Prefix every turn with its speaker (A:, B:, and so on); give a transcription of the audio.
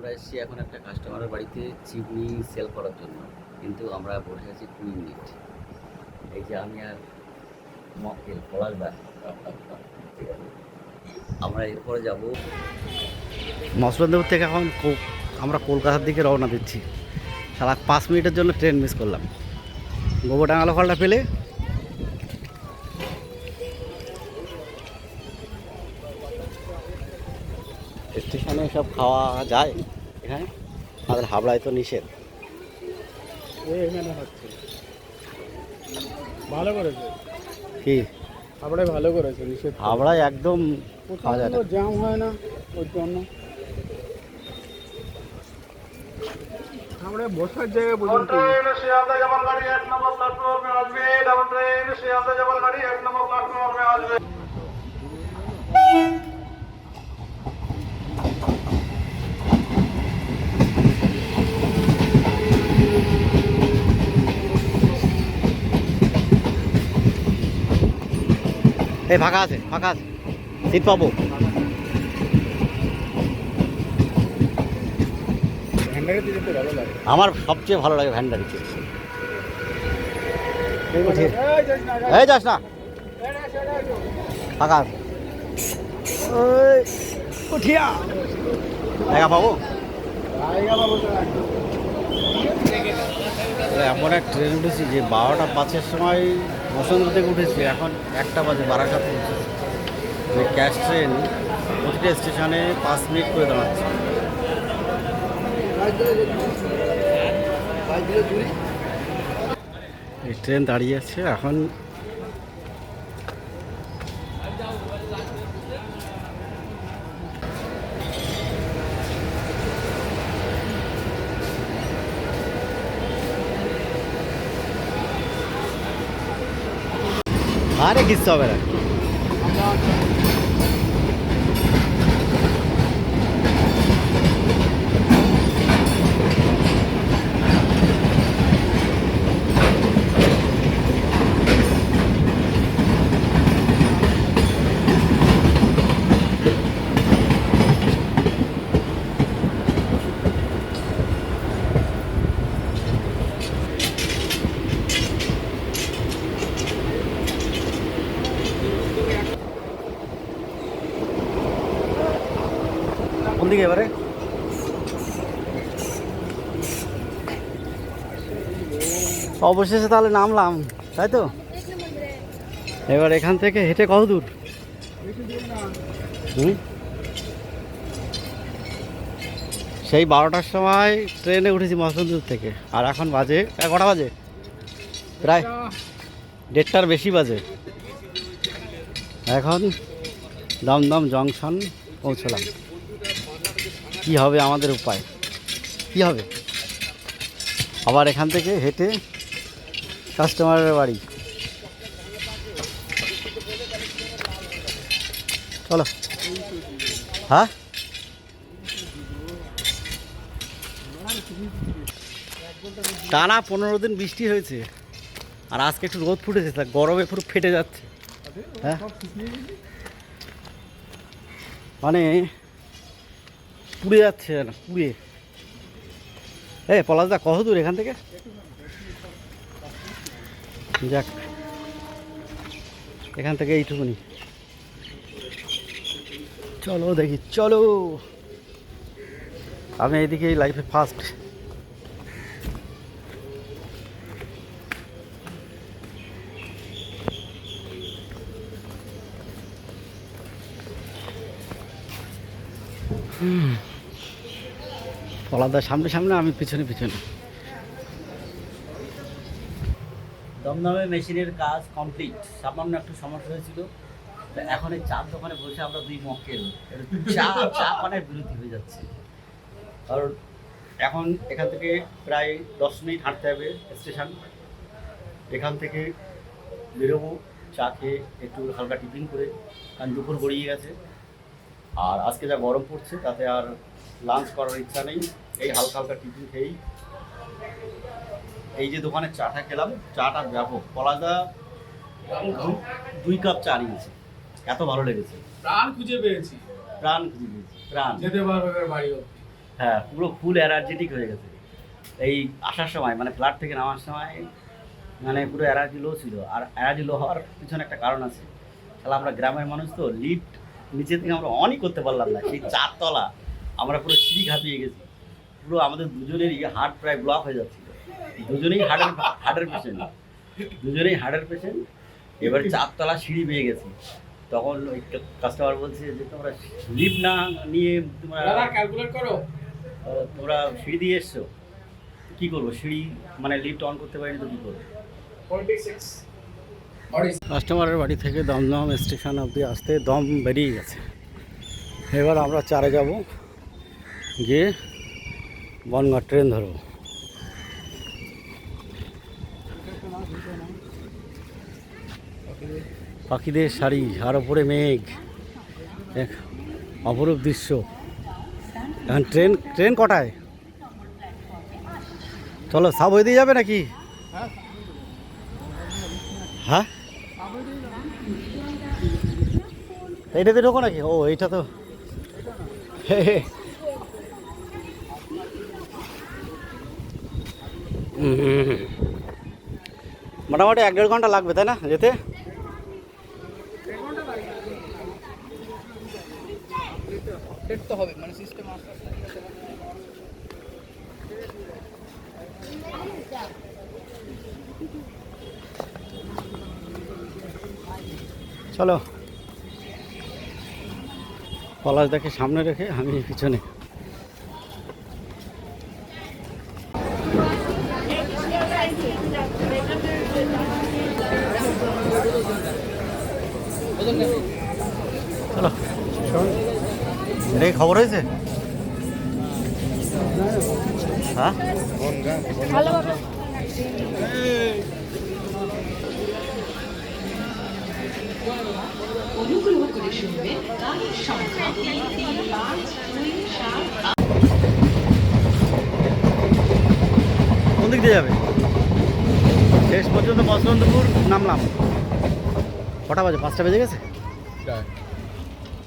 A: আমরা এসেছি এখন একটা কাস্টমারের বাড়িতে চিমনি সেল করার জন্য। কিন্তু আমরা বসে আছি কুড়ি মিনিট এই যে আমি আর মক্কেল পলাশদা ঠিক আছে আমরা এরপরে যাব
B: মসলন্দপুর থেকে এখন আমরা কলকাতার দিকে রওনা দিচ্ছি। সারা পাঁচ মিনিটের জন্য ট্রেন মিস করলাম। গোবরডাঙ্গা ফলটা পেলে স্টেশনে সব খাওয়া যায় হ্যাঁ? এখানে আমাদের হাবড়ায় তো নিষেধ।
C: ভালো করেছে।
B: কি?
C: হাবড়ায় ভালো করেছে নিষেধ
B: হাবড়ায় একদম
C: জ্যাম হয় না ওর জন্য। আমরা বসার জায়গায় পর্যন্ত
B: এই ফাঁকা আছে ফাঁকা আছে। সিট পাবো।
C: ভ্যান্ডারে
B: আমার সবচেয়ে ভালো লাগে ভ্যান্ডারিতে
C: এই যাস না।
B: ফাঁকা আছে। উঠিয়া। দেখা পাবো। এমন এক ট্রেন উঠেছি যে বারোটা পাঁচের সময় বসন্ত থেকে উঠেছি, এখন একটা বাজে বারাসাত উঠেছে। ক্যাশ ট্রেন প্রতিটা স্টেশনে পাঁচ মিনিট করে দাঁড়াচ্ছে। এই ট্রেন দাঁড়িয়ে আছে, এখন আরে কিচ্ছু হবে না। দিকে এবারে। অবশেষে তাহলে নামলাম তাই তো? এবার এখান থেকে হেঁটে কত দূর? সেই বারোটার সময় ট্রেনে উঠেছি মসলদুর থেকে আর এখন বাজে এ, কটা বাজে? প্রায় দেড়টার বেশি বাজে। এখন দমদম জংশন পৌঁছলাম। কি হবে আমাদের উপায়? কি হবে? আবার এখান থেকে হেঁটে কাস্টমারের বাড়ি। চলো। হ্যাঁ? টানা পনেরো দিন বৃষ্টি হয়েছে। আর আজকে একটু রোদ ফুটেছে, তা গরমে পুরো ফেটে যাচ্ছে। হ্যাঁ? মানে পুড়ে যাচ্ছে না, পুড়ে। এ পলাশদা, কত দূর এখান থেকে? যাক, এখান থেকে এইটুকুনি। চলো দেখি, চলো। আমি এইদিকে লাইফে ফার্স্ট পলাদার সামনে সামনে, আমি পিছনে পিছনে।
A: দমদমে মেশিনের কাজ কমপ্লিট। সামান্য একটু সমস্যা হয়েছিল। এখন এই চার দোকানে বসে আমরা দুই মক্কেল। চা চা পানের বিরতি হয়ে যাচ্ছে। কারণ এখন এখান থেকে প্রায় দশ মিনিট হাঁটতে হবে স্টেশন। এখান থেকে বেরোবো, চা খেয়ে একটু হালকা টিফিন করে, কারণ দুপুর গড়িয়ে গেছে। আর আজকে যা গরম পড়ছে তাতে আর লাঞ্চ করার ইচ্ছা নেই। এই হালকা হালকা টিফিন খেয়েই এই যে দোকানে চাটা খেলাম চাটা ব্যাপক পলাদা দুই কাপ চা নিয়েছে। এত ভালো লেগেছে।
C: প্রাণ খুঁজে পেয়েছি।
A: প্রাণ খুঁজে পেয়েছি প্রাণ।
C: যেতে পারবে বাড়ি
A: হ্যাঁ পুরো ফুল এনার্জেটিক হয়ে গেছে। এই আসার সময় মানে ফ্ল্যাট থেকে নামার সময় মানে পুরো এনার্জি লো ছিল। আর এনার্জি লো হওয়ার পিছনে একটা কারণ আছে। তাহলে আমরা গ্রামের মানুষ তো লিফট নিচে থেকে আমরা অনই করতে পারলাম না। সেই চারতলা আমরা পুরো সিঁড়ি ঘাপিয়ে গেছি। পুরো আমাদের দুজনেরই হার্ট প্রায় ব্লক হয়ে যাচ্ছিল। দুজনেই হার্টের হার্টের পেশেন্ট দুজনেই হার্টের পেশেন্ট এবার চারতলা সিঁড়ি পেয়ে গেছি। তখন ওই কাস্টমার বলছে যে তোমরা লিফট না নিয়ে তোমরা
C: ক্যালকুলেট করো।
A: তোমরা সিঁড়ি দিয়ে এসছো। কী করব? সিঁড়ি মানে লিফট অন করতে পারিনি তো কী করব?
B: কাস্টমারের বাড়ি থেকে দমদম স্টেশন অবধি আসতে দম বেরিয়ে গেছে। এবার আমরা চারে যাব, গিয়ে বনগাঁ ট্রেন ধরবো। পাখিদের শাড়ি, আর ওপরে মেঘ। এক অপরূপ দৃশ্য। এখন ট্রেন ট্রেন কটায়? চলো সাব হয়ে দিয়ে যাবে নাকি? হ্যাঁ। এইটাতে ঢোকো নাকি? ও এইটা তো। মোটামুটি এক দেড় ঘণ্টা লাগবে তাই না? যেতে
C: আপডেট তো হবে মানে সিস্টেম আস্তে আস্তে
B: চলো। পলাশ দেখে সামনে রেখে আমি পিছনে। চলো এটা কি খবর হয়েছে? হ্যাঁ?
D: অনুগ্রহ করে শুনবেন গাড়ির সংখ্যা তিন তিন পাঁচ দুই সাত
B: কোন দিক দিয়ে যাবে? শেষ পর্যন্ত বসন্তপুর নামলাম। কটা বাজে? পাঁচটা বেজে গেছে?